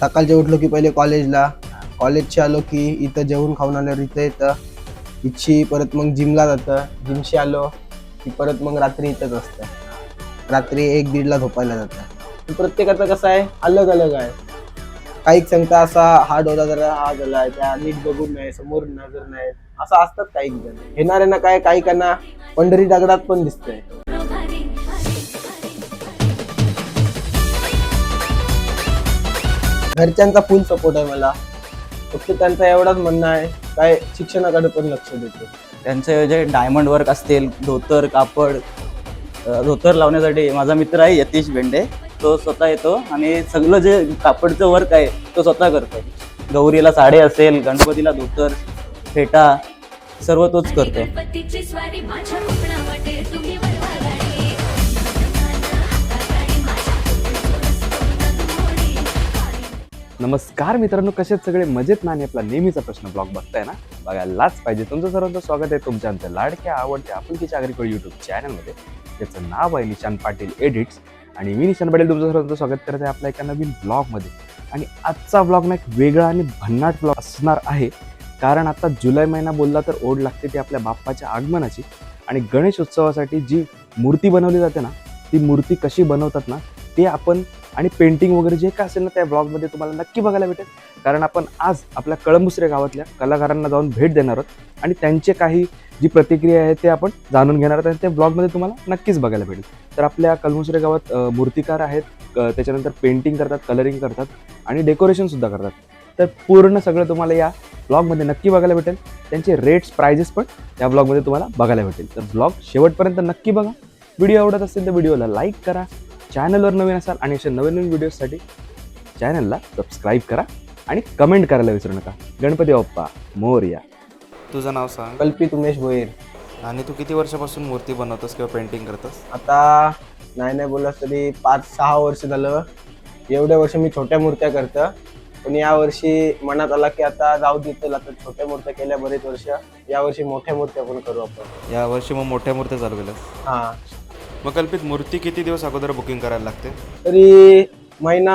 सकाळचे उठलो की पहिले कॉलेजला कॉलेजचे आलो की इथं जेवण खाऊन आल्यावर इथं येतं. इच्छी परत मग जिमला जातं. जिमशी आलो की परत मग रात्री इथंच असतं. रात्री एक दीडला झोपायला जातं. प्रत्येकाचं कसं आहे? अलग अलग आहे. काही सांगता असा हा डोला जरा हा झाला आहे. त्या नीट बघून नाही समोर नजर नाही. असं असतात काही जण येणाऱ्यांना काय काही काना पंढरी दगडात पण दिसतंय. घरच्यांचा फुल सपोर्ट आहे मला. फक्त त्यांचा एवढाच म्हणणं आहे काय शिक्षणाकडे पण लक्ष देतो. त्यांचे जे डायमंड वर्क असतील धोतर कापड धोतर लावण्यासाठी माझा मित्र आहे यतीश बेंडे तो स्वतः येतो आणि सगळं जे कापडचं वर्क आहे तो स्वतः करतो गौरीला साडी असेल गणपतीला धोतर फेटा सर्व तोच करतो नमस्कार मित्रांनो कसे सगळे? मजेत ना? आणि आपला नेहमीचा प्रश्न ब्लॉग बघताय ना? बघायलाच पाहिजे. तुमचं सर्वांचं स्वागत आहे तुमच्या आमच्या लाडक्या आवडत्या आपुलकीच्या आगरीकोळ यूट्यूब चॅनलमध्ये त्याचं नाव आहे निशान पाटील एडिट्स आणि मी निशान पाटील तुमचं सर्वांचं स्वागत करत आहे आपल्या एका नवीन ब्लॉगमध्ये आणि आजचा ब्लॉग ना एक वेगळा आणि भन्नाट ब्लॉग असणार आहे. कारण आता जुलै महिना बोलला तर ओढ लागते ती आपल्या बाप्पाच्या आगमनाची. आणि गणेश उत्सवासाठी जी मूर्ती बनवली जाते ना ती मूर्ती कशी बनवतात ना ते आपण आणि पेंटिंग वगैरे जे काय असेल ना त्या ब्लॉगमध्ये तुम्हाला नक्की बघायला भेटेल. कारण आपण आज आपल्या कळंबुसऱ्या गावातल्या कलाकारांना जाऊन भेट देणार आहोत. आणि त्यांचे काही जी प्रतिक्रिया आहे ते आपण जाणून घेणार आहोत आणि त्या ब्लॉगमध्ये तुम्हाला नक्कीच बघायला भेटेल. तर आपल्या कळंबुसरे गावात मूर्तिकार आहेत त्याच्यानंतर पेंटिंग करतात कलरिंग करतात आणि डेकोरेशनसुद्धा करतात. तर पूर्ण सगळं तुम्हाला या ब्लॉगमध्ये नक्की बघायला भेटेल. त्यांचे रेट्स प्राइजेस पण या ब्लॉगमध्ये तुम्हाला बघायला भेटेल. तर ब्लॉग शेवटपर्यंत नक्की बघा. व्हिडिओ आवडत असेल तर व्हिडिओला लाईक करा. चॅनलवर नवीन असाल आणि अशा नवीन नवीन व्हिडिओसाठी चॅनलला सबस्क्राईब करा आणि कमेंट करायला विसरू नका. गणपती बाप्पा मोरया. तुझं नाव सांग. कल्पित उमेश भोईर. आणि तू किती वर्षापासून मूर्ती बनवतोस किंवा पेंटिंग करतोस? आता नाही नाही बोललास तरी पाच सहा वर्ष झालं. एवढ्या वर्ष मी छोट्या मूर्त्या करतं. पण या वर्षी मनात आला की आता जाऊ देतो आता छोट्या मूर्त्या केल्या बरेच वर्ष. या वर्षी मोठ्या मूर्त्या पण करू आपण. या वर्षी मग मोठ्या मूर्त्या चालू केल्यास? हा. मग कल्पित मूर्ती किती दिवस अगोदर बुकिंग करायला लागते? तरी महिना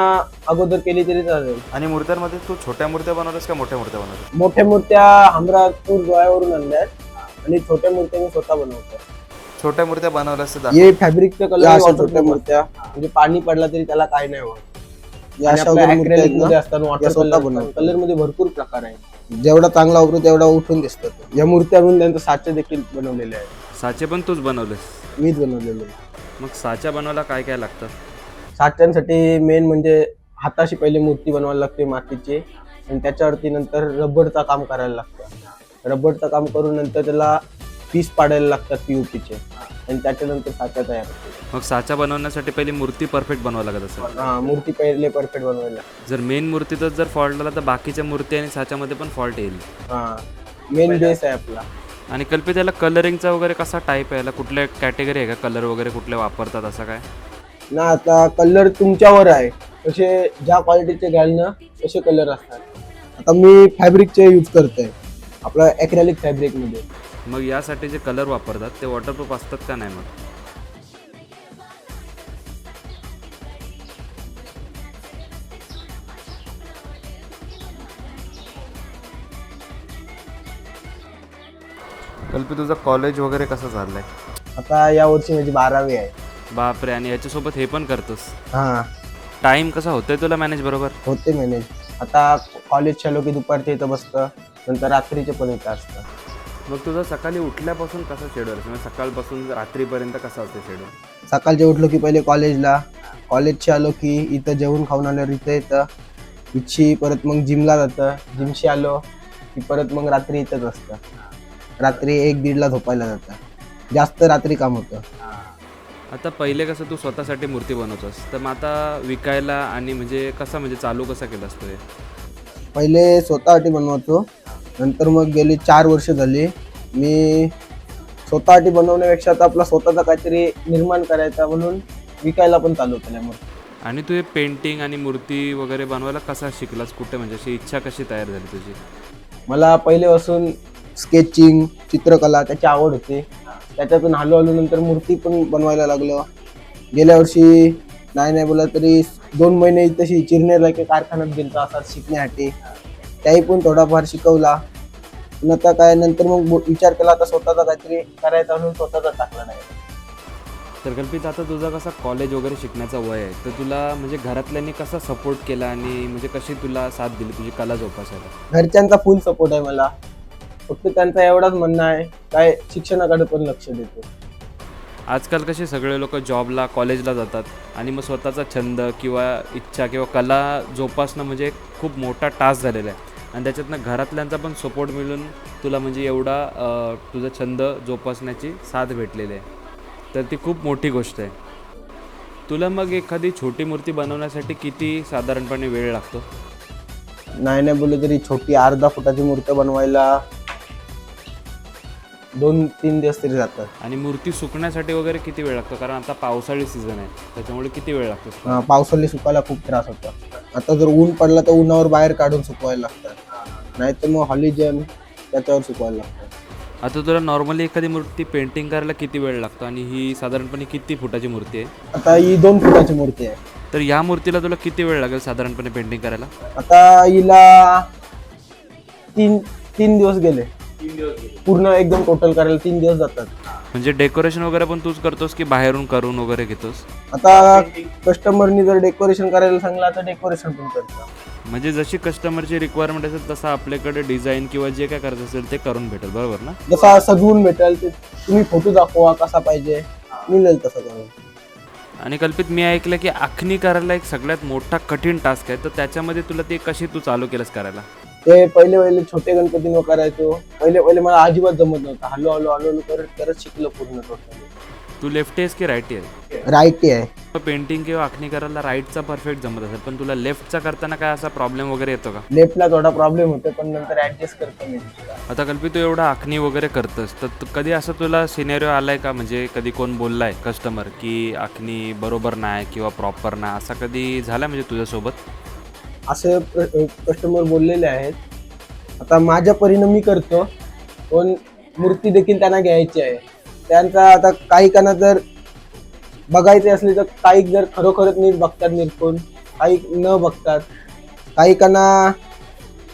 अगोदर केली तरी चालेल. आणि मूर्त्यांमध्ये तू छोट्या मूर्त्या बनवतोस का मोठ्या मूर्त्या बनवतोस? मोठ्या मूर्त्या हमरापूर गोव्यावरून आणल्यात आणि छोट्या मूर्त्या मी स्वतः बनवतो. छोट्या मूर्त्या बनवल्यास तर. हे फॅब्रिकचं कलर छोट्या मूर्त्या. म्हणजे पाणी पडला तरी त्याला काय नाही होत या अशा वगैरे मूर्त्या आहेत ना, या स्वतः बनवतो. कलरमध्ये भरपूर प्रकार आहे जेवढा चांगला वापरू तेवढा उठून दिसतो तो. या मूर्त्या म्हणून त्यांचं साचे देखील बनवलेले आहेत. साचे पण तूच बनवलेस. मीच बनवलेले. मग साच्या बनवायला काय काय लागतं? साच्यांसाठी मेन म्हणजे हाताशी पहिले मूर्ती बनवायला लागते मातीची. आणि त्याच्यावरती नंतर रबरचा काम करायला लागतं. रबरचं काम करून नंतर त्याला पीस पाडायला लागतात पीओपीचे आणि त्याच्यानंतर साच्या तयार होते मग साचा बनवण्यासाठी पहिली मूर्ती परफेक्ट बनवावं लागत असेल. हा मूर्ती पहिले परफेक्ट बनवायला जर मेन मूर्तीतच जर फॉल्ट आला तर बाकीच्या मूर्ती आणि साच्यामध्ये पण फॉल्ट येईल. हा मेन बेस आहे आपला. आणि कल्पित याला कलरिंगचा वगैरे कसा टाईप आहे? याला कुठल्या कॅटेगरी आहे का? कलर वगैरे कुठले वापरतात असं काय? ना आता कलर तुमच्यावर आहे. तसे ज्या क्वालिटीचे घ्याल ना तसे कलर असतात. आता मी फॅब्रिकचे यूज करतोय. आपलं ॲक्रेलिक फॅब्रिकमध्ये. मग यासाठी जे कलर वापरतात ते वॉटरप्रूफ असतात का नाही मग? कल्पी तुझं कॉलेज वगैरे कसं चाललंय? आता या वर्षी माझी बारावी आहे. बापरे आणि याच्यासोबत हे पण करतोस? हा. टाइम कसा होतोय तुला मॅनेज बरोबर? होते मॅनेज आता कॉलेज चालू की दुपारच्या इथं बसतं नंतर रात्रीचे पण इथं असतं. मग तुझं सकाळी उठल्यापासून कसं शेड्यूल असतं म्हणजे सकाळपासून रात्रीपर्यंत कसं असते शेड्यूल सकाळचे उठलो की पहिले कॉलेजला कॉलेजचे आलो की इथं जेवण खाऊन आल्यावर इथं येतं. इच्छी परत मग जिमला जातं. जिमशी आलो की परत मग रात्री इथंच असतं. रात्री एक दीडला झोपायला जातं जास्त रात्री काम होतं. आता पहिले कसं तू स्वतःसाठी मूर्ती बनवतोस तर मग आता विकायला आणि म्हणजे कसं म्हणजे चालू कसं केलं असतं हे? पहिले स्वतःसाठी बनवतो नंतर मग गेली चार वर्ष झाली. मी स्वतःसाठी बनवण्यापेक्षा आता आपला स्वतःचा काहीतरी निर्माण करायचा म्हणून विकायला पण चालू केल्या मग. आणि तू हे पेंटिंग आणि मूर्ती वगैरे बनवायला कसा शिकलास? कुठे म्हणजे अशी इच्छा कशी तयार झाली तुझी? मला पहिलेपासून स्केचिंग चित्रकला त्याची आवड होती. त्याच्यातून हळूहळू नंतर मूर्ती पण बनवायला लागलो. गेल्या वर्षी नाही नाही बोला तरी दोन महिने तशी चिरनेरला एका कारखान्यात गेलतो असाच शिकण्यासाठी. त्याही पण थोडाफार शिकवला. पण आता काय नंतर मग विचार केला आता स्वतःचा काहीतरी करायचा म्हणून स्वतःचा टाकला नाही. तर कल्पित आता तुझा कसा कॉलेज वगैरे शिकण्याचा वय आहे? तर तुला म्हणजे घरातल्यांनी कसा सपोर्ट केला आणि म्हणजे कशी तुला साथ दिली तुझी कला जोपासायला? घरच्यांचा फुल सपोर्ट आहे मला. फक्त त्यांचा एवढाच म्हणणं आहे. काय शिक्षणाकडे पण लक्ष देतो. आजकाल कसे सगळे लोक जॉबला कॉलेजला जातात आणि मग स्वतःचा छंद किंवा इच्छा किंवा कला जोपासणं म्हणजे एक खूप मोठा टास्क झालेला आहे. आणि त्याच्यातनं घरातल्यांचा पण सपोर्ट मिळून तुला म्हणजे एवढा तुझा छंद जोपासण्याची साथ भेटलेली आहे. तर ती खूप मोठी गोष्ट आहे. तुला मग एखादी छोटी मूर्ती बनवण्यासाठी किती साधारणपणे वेळ लागतो? नाही नाही बोललं तरी छोटी अर्धा फुटाची मूर्ती बनवायला दोन तीन दिवस तरी जातात. आणि मूर्ती सुकण्यासाठी वगैरे किती वेळ लागतो? कारण आता पावसाळी सीझन आहे त्याच्यामुळे किती वेळ लागतो? अं, पावसाळी सुकायला खूप त्रास होता. आता जर ऊन पडला तर उन्हावर बाहेर काढून सुकवायला लागतात. नाही तर मग हॉलिजन त्याच्यावर सुकवायला लागतात. आता तुला नॉर्मली एखादी मूर्ती पेंटिंग करायला किती वेळ लागतो? आणि ही साधारणपणे किती फुटाची मूर्ती आहे? आता ही दोन फुटाची मूर्ती आहे. तर या मूर्तीला तुला किती वेळ लागेल साधारणपणे पेंटिंग करायला? आता हिला तीन तीन दिवस गेले. पूर्ण एकदम टोटल करायला तीन दिवस जातात. म्हणजे डेकोरेशन वगैरे पण तूच करतोस की बाहेरून करून वगैरे घेतोस? आता कस्टमरनी जर डेकोरेशन करायला सांगलं तर डेकोरेशन पण करतात म्हणजे जशी कस्टमरची रिक्वायरमेंट असेल तसं आपल्याकडे डिझाईन किंवा जे काय करायचं असेल ते करून भेटेल बरोबर ना? जसा सजवून भेटेल ते तुम्ही फोटो दाखवा कसा पाहिजे मिळेल तसं करून. आणि कल्पित मी ऐकलं की आखणी करायला एक सगळ्यात मोठा कठीण टास्क आहे तर त्याच्यामध्ये तुला ते कशी तू चालू केलंस करायला? ते पहिले पहिले छोटे गणपती न करायचो. पहिले पहिले मला अजिबात जमत नव्हतं. हलो हलो हलो हलो करत करत शिकलो पूर्ण टोटली तू लेफ्टी आहेस की राईटी आहे राईटी आहे. पेंटिंग किंवा आखणी करायला राईटचा परफेक्ट जमत असेल पण तुला लेफ्टचा करताना काय असा प्रॉब्लेम वगैरे येतो का? लेफ्टला थोडा प्रॉब्लेम होतो पण नंतर ऍडजस्ट करतो मी. आता कल्पित तू एवढा आखणी वगैरे करतोस तर तू- कधी असं तुला सिनेरिओ आलाय का? म्हणजे कधी कोण बोललाय कस्टमर की आखणी बरोबर नाही किंवा प्रॉपर नाही असा कधी झालाय म्हणजे तुझ्यासोबत? असं कस्टमर बोललेले आहेत. आता माझ्या परीनं मी करतो पण मूर्ती देखील त्यांना घ्यायची आहे. त्यांचा आता काही काना जर बघायचे असले तर काही जर खरोखरच नीट बघतात निरखून काही न बघतात. काही काना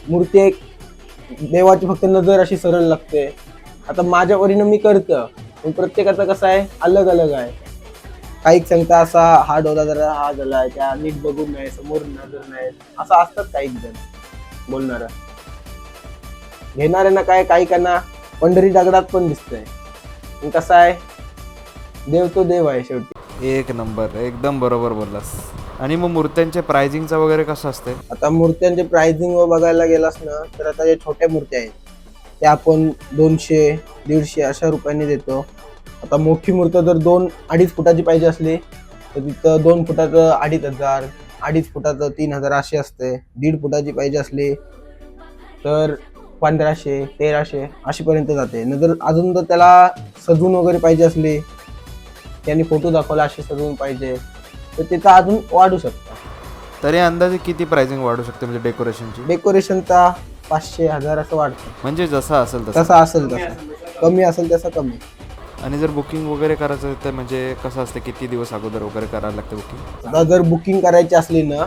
मूर्ती एक देवाची फक्त नजर अशी सरळ लागते. आता माझ्या परीनं मी करतं पण प्रत्येकाचं कसं आहे? अलग अलग आहे. काही सांगता असा हा डोला जरा हा झाला त्या नीट बघून नाही समोर नजर नाही असं असतात काही जण बोलणार. घेणाऱ्यांना काय काही काना पंढरी दगडात पण दिसतंय. कसं आहे देव तो देव आहे शेवटी. एक नंबर एकदम बरोबर बोललास. आणि मग मूर्त्यांचे प्राइसिंगचं वगैरे कसं असते आता मूर्त्यांचे प्राइसिंग व बघायला गेलास ना तर आता जे छोट्या मूर्त्या आहेत त्या आपण दोनशे दीडशे अशा रुपयांनी देतो. आता मोठी मूर्त जर दोन अडीच फुटाची पाहिजे असली तर तिथं दोन फुटाचं अडीच हजार अडीच फुटाचं तीन हजार असे असते. दीड फुटाची पाहिजे असली तर पंधराशे तेराशे अशीपर्यंत जाते. नंतर अजून जर त्याला सजून वगैरे पाहिजे असली त्यांनी फोटो दाखवला असे सजवून पाहिजे तर त्याचा अजून वाढू शकतं. तरी अंदाजे किती प्राइसिंग वाढू शकते म्हणजे डेकोरेशनची डेकोरेशनचा पाचशे हजार असं वाटतं म्हणजे जसं असेल तसा. असेल तसा. कमी असेल तसा कमी. आणि जर बुकिंग वगैरे करायचं तर म्हणजे कसं असतं किती दिवस अगोदर वगैरे करायला लागतं बुकिंग? आता जर बुकिंग करायची असली ना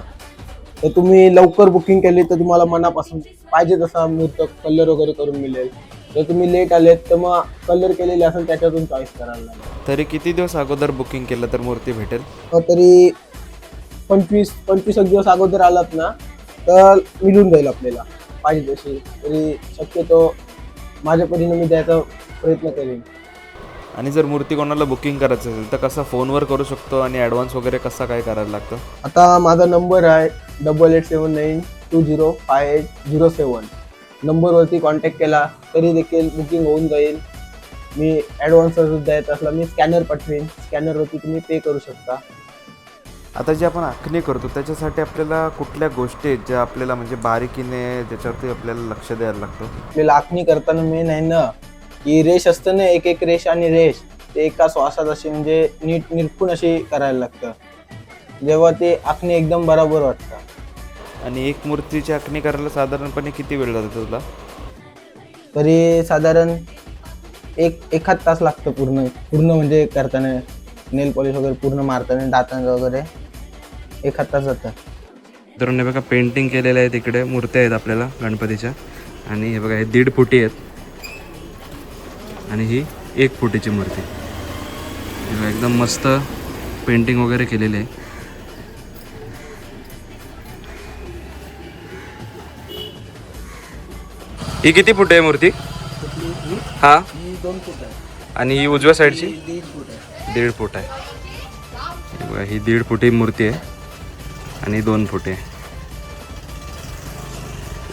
तर तुम्ही लवकर बुकिंग केली तर तुम्हाला मनापासून पाहिजे तसा मूर्त कलर वगैरे करून मिळेल. जर तुम्ही लेट आलेत तर मग कलर केलेले असेल त्याच्यातून चॉईस करायला लागेल. तरी किती दिवस अगोदर बुकिंग केलं तर मूर्ती भेटेल? मग तरी पंचवीस पंचवीस एक दिवस अगोदर आलात ना तर मिळून जाईल आपल्याला. पाहिजे तशी. तरी शक्यतो माझ्या परीने मी द्यायचा प्रयत्न करेन. आणि जर मूर्ती कोणाला बुकिंग करायचं असेल तर कसं फोनवर करू शकतो आणि ॲडव्हान्स वगैरे कसा काय करायला लागतं? आता माझा नंबर आहे double eight seven nine two zero five eight zero seven नंबरवरती कॉन्टॅक्ट केला तरी देखील बुकिंग होऊन जाईल. मी ॲडव्हान्स द्यायचा असला मी स्कॅनर पाठवेन. स्कॅनरवरती तुम्ही पे करू शकता. आता जे आपण आखणी करतो त्याच्यासाठी आपल्याला कुठल्या गोष्टी आहेत ज्या आपल्याला म्हणजे बारीकीने ज्याच्यावरती आपल्याला लक्ष द्यायला लागतं? आपल्याला आखणी करताना मेन आहे ना की रेष असतं ना एक एक रेष आणि रेष ते एका श्वासात अशी म्हणजे नीट निरखून अशी करायला लागतं. जेव्हा ते आखणी एकदम बरोबर वाटतं. आणि एक मूर्तीची आखणी करायला साधारणपणे किती वेळ जातो तुला? तरी साधारण एक एखाद तास लागतं पूर्ण पूर्ण म्हणजे करताना नेल पॉलिश वगैरे पूर्ण मारताना डातांना वगैरे एक हातात जातं. हे बघा पेंटिंग केलेलं आहे तिकडे मूर्त्या आहेत आपल्याला गणपतीच्या. आणि हे बघा हे दीड फुटी आहेत. आणि ही एक फुटीची मूर्ती. एकदम मस्त पेंटिंग वगैरे केलेली आहे. ही किती फुट आहे मूर्ती? हा? आणि ही उजव्या साईडची? दीड फूट आहे. ही दीड फुटी मूर्ती आहे आणि दोन फुटे.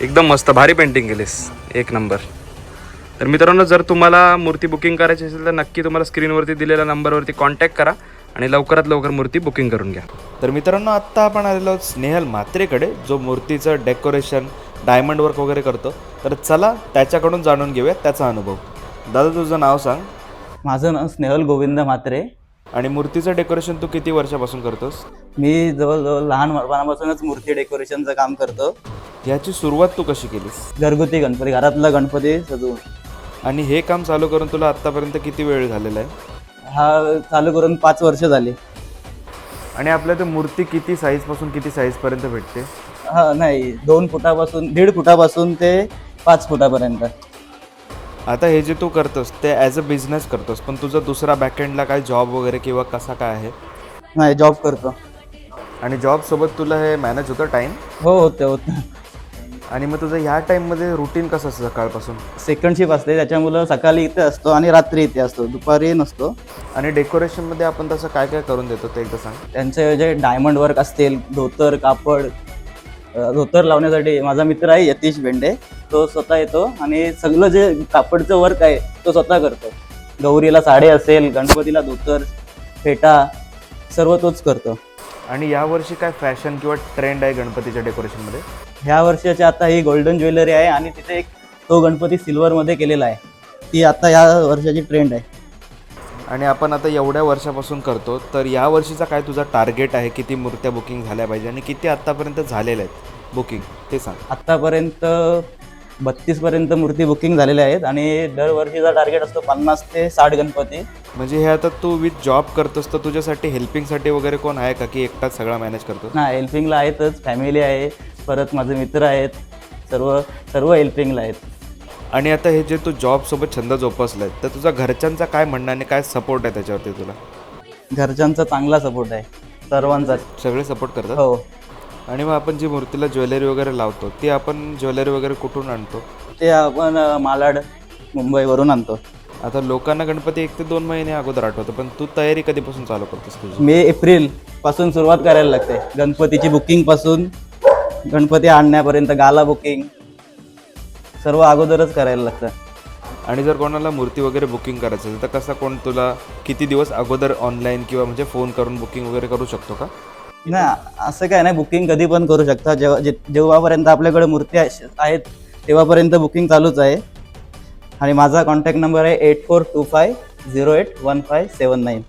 एकदम मस्त भारी पेंटिंग केलीस. एक नंबर. तर मित्रांनो जर तुम्हाला मूर्ती बुकिंग करायची असेल तर नक्की तुम्हाला स्क्रीनवरती दिलेल्या नंबरवरती कॉन्टॅक्ट करा आणि लवकरात लवकर मूर्ती बुकिंग करून घ्या. तर मित्रांनो आत्ता आपण आलेलो आहोत स्नेहल म्हात्रेकडे जो मूर्तीचं डेकोरेशन डायमंड वर्क वगैरे करतो. तर चला त्याच्याकडून जाणून घेऊया त्याचा अनुभव. दादा तुझं नाव सांग. माझं नाव स्नेहल गोविंद म्हात्रे. आणि मूर्तीचं डेकोरेशन तू किती वर्षापासून करतोस? मी जवळजवळ लहानपणापासूनच मूर्ती डेकोरेशनचं काम करतो. ह्याची सुरुवात तू कशी केलीस? घरगुती गणपती घरातला गणपती सजवून. आणि हे काम चालू करून तुला आत्तापर्यंत किती वेळ झालेला आहे? हा चालू करून पाच वर्ष झाली. आणि आपल्या ते मूर्ती किती साईजपासून किती साईजपर्यंत भेटते? हा नाही दोन फुटापासून दीड फुटापासून ते पाच फुटापर्यंत. आता हे जे तू करतोस ते ॲज अ बिझनेस करतोस पण तुझा दुसरा बॅकएंडला काय जॉब वगैरे किंवा कसा काय आहे? नाही जॉब करतो. आणि जॉबसोबत तुला हे मॅनेज होतं टाईम हो होते होते. आणि मग तुझं ह्या टाईममध्ये रुटीन कसं असतं सकाळपासून? सेकंड शिफ्ट असते त्याच्यामुळं सकाळी इथे असतो आणि रात्री इथे असतो दुपारी नसतो. आणि डेकोरेशनमध्ये आपण तसं काय काय करून देतो ते एकदा सांग. त्यांचे जे डायमंड वर्क असतील धोतर कापड अ, धोतर लावण्यासाठी माझा मित्र आहे यतीश बेंडे तो स्वतः येतो आणि सगळं जे कापडचं वर्क आहे तो स्वतः करतो. गौरीला साडी असेल गणपतीला धोतर फेटा सर्व तोच करतो. आणि यावर्षी काय फॅशन किंवा ट्रेंड आहे गणपतीच्या डेकोरेशनमध्ये ह्या वर्षाची आता ही गोल्डन ज्वेलरी आहे आणि तिथे एक तो गणपती सिल्वरमध्ये केलेला आहे. ती आता या वर्षाची ट्रेंड आहे. आणि आपण आता एवढ्या वर्षापासून करतो तर या वर्षीचा काय तुझा टार्गेट आहे? किती मूर्त्या बुकिंग झाल्या पाहिजे आणि किती आत्तापर्यंत झालेल्या आहेत बुकिंग ते सांग. आत्तापर्यंत बत्तीसपर्यंत मूर्ती बुकिंग झालेल्या आहेत आणि दरवर्षीचा टार्गेट असतो पन्नास ते साठ गणपती. म्हणजे हे आता तू विथ जॉब करतोस तर तुझ्यासाठी हेल्पिंगसाठी वगैरे कोण आहे का की एकटाच सगळा मॅनेज करतो ना हेल्पिंगला आहेतच. फॅमिली आहे परत माझे मित्र आहेत. सर्व सर्व हेल्पिंगला आहेत. आणि आता हे जे तू जॉबसोबत छंद जोपासलाय तर तुझा घरच्यांचा काय म्हणणं आणि काय सपोर्ट आहे त्याच्यावरती तुला? घरच्यांचा चांगला सपोर्ट आहे. सर्वांचा. सगळे सपोर्ट करतात? हो. आणि मग आपण जी मूर्तीला ज्वेलरी वगैरे लावतो ती आपण ज्वेलरी वगैरे कुठून आणतो? ते आपण मालाड मुंबईवरून आणतो. आता लोकांना गणपती एक ते दोन महिने अगोदर आठवतं पण तू तयारी कधीपासून चालू करतोस तुझी? मे एप्रिलपासून सुरुवात करायला लागते. गणपतीची बुकिंगपासून गणपती आणण्यापर्यंत गाला बुकिंग सर्व अगोदरच करायला लागतं. आणि जर कोणाला मूर्ती वगैरे बुकिंग करायचं असेल तर कसा कोण तुला किती दिवस अगोदर ऑनलाईन किंवा म्हणजे फोन करून बुकिंग वगैरे करू शकतो का? नाही असं काय नाही बुकिंग कधी पण करू शकता. जेव्हा जे जेव्हापर्यंत आपल्याकडे मूर्ती आहेत तेव्हापर्यंत बुकिंग चालूच आहे. आणि माझा कॉन्टॅक्ट नंबर आहे eight four two five zero eight one five seven nine